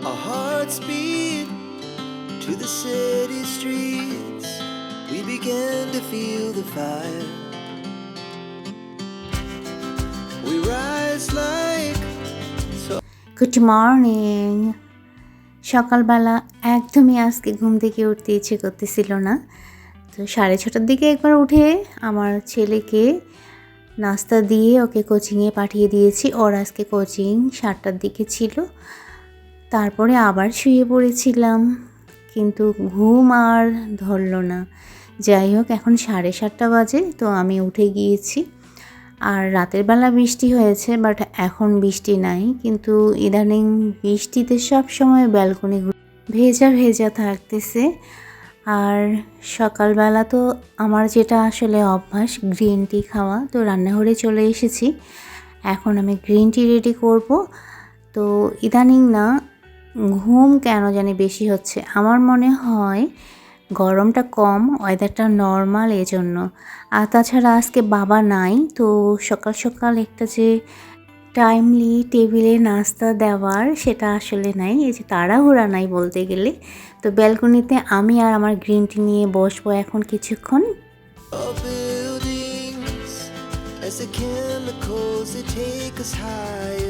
Our hearts beat to the city streets. We began to feel the fire. We rise like good morning সকালবেলা একদমই আজকে ঘুম থেকে উঠতে ইচ্ছে করতেছিল না তো সাড়ে ছটার দিকে একবার উঠে আমার ছেলেকে নাস্তা দিয়ে ওকে কোচিংয়ে পাঠিয়ে দিয়েছি ওর আজকে কোচিং সাতটার দিকে ছিল তারপরে আবার শুয়ে পড়েছিলাম। কিন্তু ঘুম আর ধরলো না। যাই হোক, এখন সাড়ে সাতটা বাজে, তো আমি উঠে গিয়েছি। আর রাতের বেলা বৃষ্টি হয়েছে বাট এখন বৃষ্টি নাই। কিন্তু ইদানিং বৃষ্টিতে সব সময় ব্যালকনি ভেজা ভেজা থাকতেছে। আর সকালবেলা তো আমার যেটা আসলে অভ্যাস, গ্রিন টি খাওয়া, তো রান্নাঘরে চলে এসেছি। এখন আমি গ্রিন টি রেডি করব। তো ইদানিং না ঘুম কেন জানি বেশি হচ্ছে। আমার মনে হয় গরমটা কম ওয়েদারটা নর্মাল এজন্য। আর তাছাড়া আজকে বাবা নাই, তো সকাল সকাল একটা যে টাইমলি টেবিলে নাস্তা দেওয়ার সেটা আসলে নাই, এই যে তাড়াহুড়া নাই বলতে গেলে। তো ব্যালকনিতে আমি আর আমার গ্রিন টি নিয়ে বসবো এখন কিছুক্ষণ। As the chemicals, they take us higher.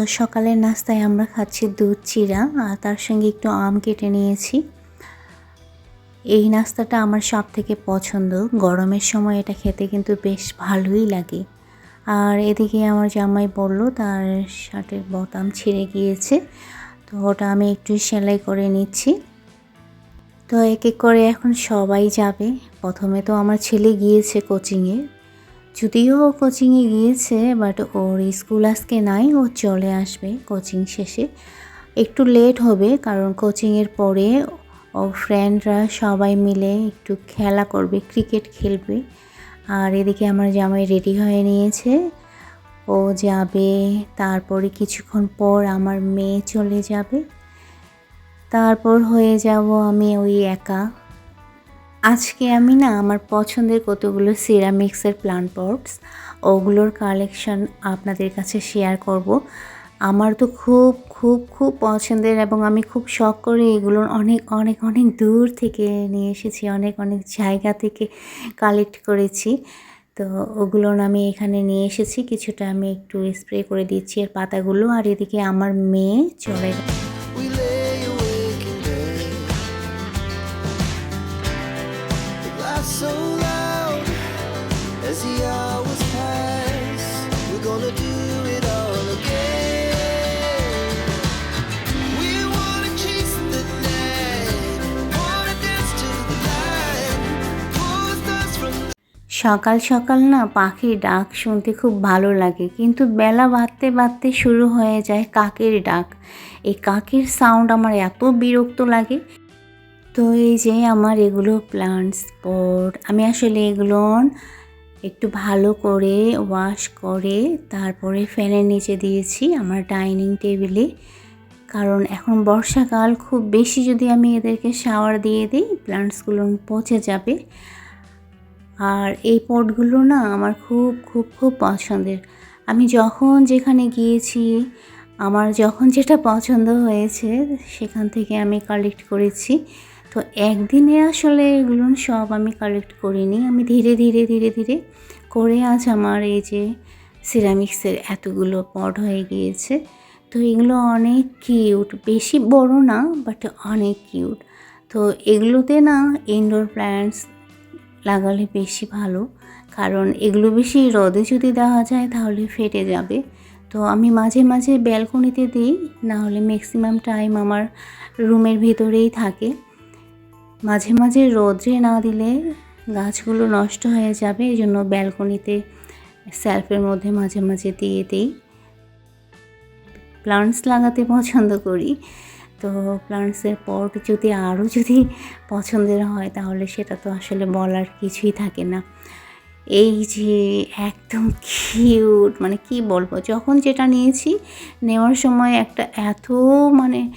তো সকালের নাস্তায় আমরা খাচ্ছি দুধ চিরা আর তার সঙ্গে একটু আম কেটে নিয়েছি। এই নাস্তাটা আমার সব থেকে পছন্দ। গরমের সময় এটা খেতে কিন্তু বেশ ভালোই লাগে। আর এদিকে আমার জামাই বলল, তার শার্টের বোতাম ছিঁড়ে গিয়েছে। তো ওটা আমি একটু সেলাই করে নিচ্ছি। তো এক এক করে এখন সবাই যাবে। প্রথমে তো আমার ছেলে গিয়েছে কোচিংয়ে যদিও ও কোচিংয়ে গিয়েছে বাট ওর স্কুল আজকে নাই, ও চলে আসবে কোচিং শেষে। একটু লেট হবে, কারণ কোচিংয়ের পরে ও ফ্রেন্ডরা সবাই মিলে একটু খেলা করবে ক্রিকেট খেলবে। আর এদিকে আমার জামাই রেডি হয়ে নিয়েছে। ও যাবে, তারপরে কিছুক্ষণ পর আমার মেয়ে চলে যাবে। তারপর হয়ে যাব আমি ওই একা। আজকে আমি না আমার পছন্দের কতগুলো সিরামিক্সের প্লান্ট পটস ওগুলোর কালেকশন আপনাদের কাছে শেয়ার করব। আমার তো খুব খুব খুব পছন্দের এবং আমি খুব শখ করে এগুলোর অনেক অনেক অনেক দূর থেকে নিয়ে এসেছি, অনেক অনেক জায়গা থেকে কালেক্ট করেছি। তো ওগুলো আমি এখানে নিয়ে এসেছি, কিছুটা আমি একটু স্প্রে করে দিচ্ছি এর পাতাগুলো, আর এদিকে আমার মেয়ে চলে গেছে। The so loud as the hours pass. We're gonna do it all again. We wanna chase the night, wanna dance to the light, pull the stars from the সকাল সকাল না পাখির ডাক শুনতে খুব ভালো লাগে কিন্তু বেলা বাড়তে বাড়তে শুরু হয়ে যায় কাকের ডাক এই কাকের সাউন্ড আমার এত বিরক্ত লাগে তো এই যে আমার এগুলো প্লান্টস পট আমি আসলে এগুলো একটু ভালো করে ওয়াশ করে তারপরে ফ্যানের নিচে দিয়েছি আমার ডাইনিং টেবিলে কারণ এখন বর্ষাকাল, খুব বেশি যদি আমি এদেরকে শাওয়ার দিয়ে দিই প্লান্টসগুলো পচে যাবে। আর এই পটগুলো না আমার খুব খুব খুব পছন্দের। আমি যখন যেখানে গিয়েছি, আমার যখন যেটা পছন্দ হয়েছে, সেখান থেকে আমি কালেক্ট করেছি। তো একদিনে আসলে এগুলো সব আমি কালেক্ট করিনি। আমি ধীরে ধীরে ধীরে ধীরে করে আজ আমার এই যে সিরামিক্সের এতগুলো পট হয়ে গিয়েছে। তো এগুলো অনেক কিউট বেশি বড় না বাট অনেক কিউট তো এগুলোতে না ইনডোর প্ল্যান্টস লাগালে বেশি ভালো। কারণ এগুলো বেশি রদে যদি দেওয়া যায় তাহলে ফেটে যাবে। তো আমি মাঝে মাঝে ব্যালকনিতে দিই না হলে ম্যাক্সিমাম টাইম আমার রুমের ভিতরেই থাকে। মাঝে মাঝে রোদ্রে না দিলে গাছগুলো নষ্ট হয়ে যাবে, এই জন্য ব্যালকনিতে সেলফের মধ্যে মাঝে মাঝে দিয়ে দিই। প্লান্টস লাগাতে পছন্দ করি, তো প্লান্টসের পট যদি আরও যদি পছন্দের হয়, তাহলে সেটা তো আসলে বলার কিছুই থাকে না। এই যে একদম কিউট মানে কি বলব? যখন যেটা নিয়েছি, নেওয়ার সময় একটা এত মানে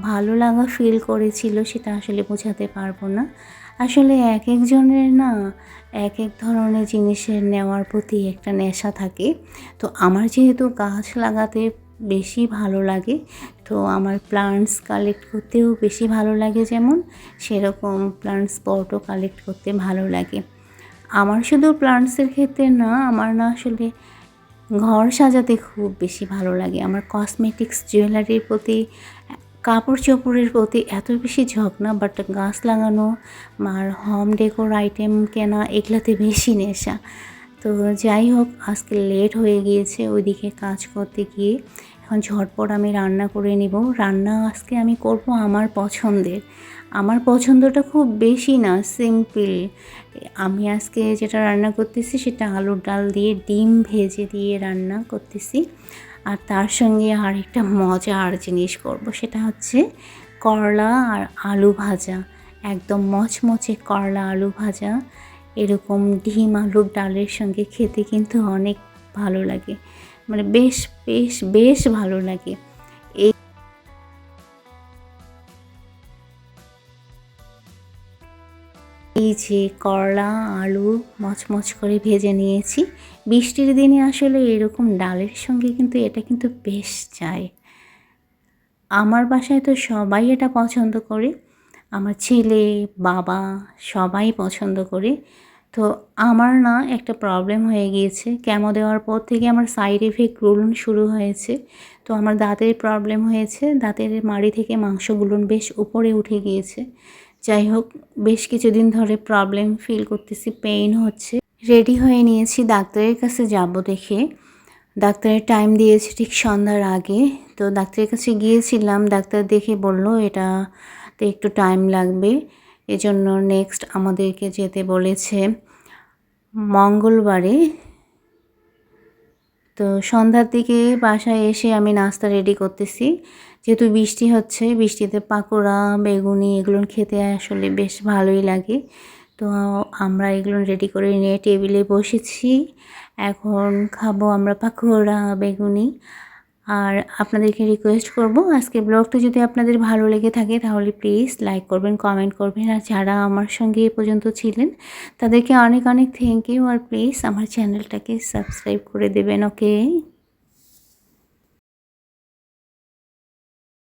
ভালো লাগা ফিল করেছিল, সেটা আসলে বোঝাতে পারব না। আসলে এক একজনের না, এক এক ধরনের জিনিসের নেওয়ার প্রতি একটা নেশা থাকে। তো আমার যেহেতু গাছ লাগাতে বেশি ভালো লাগে, তো আমার প্লান্টস কালেক্ট করতেও বেশি ভালো লাগে যেমন, সেরকম প্লান্টস পটও কালেক্ট করতে ভালো লাগে। আমার শুধু প্লান্টসের ক্ষেত্রে না, আমার না আসলে ঘর সাজাতে খুব বেশি ভালো লাগে। আমার কসমেটিক্স জুয়েলারির প্রতি কাপড় চোপড়ের প্রতি এত বেশি ঝোঁক না বাট গাছ লাগানো, আর হোম ডেকোর আইটেম কেনা, এগুলাতে বেশি নেশা। তো যাই হোক, আজকে লেট হয়ে গিয়েছে, ওইদিকে কাজ করতে গিয়ে এখন ঝটপট আমি রান্না করে নিব। রান্না আজকে আমি করব আমার পছন্দের। আমার পছন্দটা খুব বেশি না সিম্পল আমি আজকে যেটা রান্না করতেছি সেটা আলুর ডাল দিয়ে ডিম ভেজে দিয়ে রান্না করতেছি। আর তার সঙ্গে আরেকটা মজার জিনিস করব, সেটা হচ্ছে করলা আর আলু ভাজা। একদম মচমচে করলা আলু ভাজা। এরকম ডিম আলুর ডালের সঙ্গে খেতে কিন্তু অনেক ভালো লাগে। মানে বেশ বেশ বেশ ভালো লাগে। এই যে করলা, আলু মচমচ করে ভেজে নিয়েছি। বৃষ্টির দিনে আসলে এরকম ডালের সঙ্গে কিন্তু এটা কিন্তু বেশ যায়। আমার বাসায় তো সবাই এটা পছন্দ করে। আমার ছেলে, বাবা সবাই পছন্দ করে। তো আমার না একটা প্রবলেম হয়ে গিয়েছে। কেমো দেওয়ার পর থেকে আমার সাইড এফেক্ট গুলন শুরু হয়েছে। তো আমার দাঁতের প্রবলেম হয়েছে। দাঁতের মাড়ি থেকে মাংসগুলো বেশ উপরে উঠে গিয়েছে। যাই হোক বেশ কিছুদিন ধরে প্রবলেম ফিল করতেছি পেইন হচ্ছে। রেডি হয়ে নিয়েছি ডাক্তারের কাছে যাব দেখে। ডাক্তারের টাইম দিয়েছে ঠিক সন্ধ্যার আগে। তো ডাক্তারের কাছে গিয়েছিলাম, ডাক্তার দেখে বলল, এটাতে একটু টাইম লাগবে। এজন্য নেক্সট আমাদেরকে যেতে বলেছে মঙ্গলবারে। তো সন্ধ্যার দিকে বাসায় এসে আমি নাস্তা রেডি করতেছি। যেহেতু বৃষ্টি হচ্ছে, বৃষ্টিতে পাকোড়া, বেগুনি এগুলো খেতে আসলে বেশ ভালোই লাগে। তো আমরা এগুলো রেডি করে নিয়ে টেবিলে বসেছি। এখন খাব আমরা পাকোড়া, বেগুনি। আর আপনাদেরকে রিকোয়েস্ট করব আজকে ব্লগটা যদি আপনাদের ভালো লেগে থাকে তাহলে প্লিজ লাইক করবেন কমেন্ট করবেন। আর যারা আমার সঙ্গে এ পর্যন্ত ছিলেন, তাদেরকে অনেক অনেক থ্যাংক ইউ আর প্লিজ আমার চ্যানেলটাকে সাবস্ক্রাইব করে দেবেন ওকে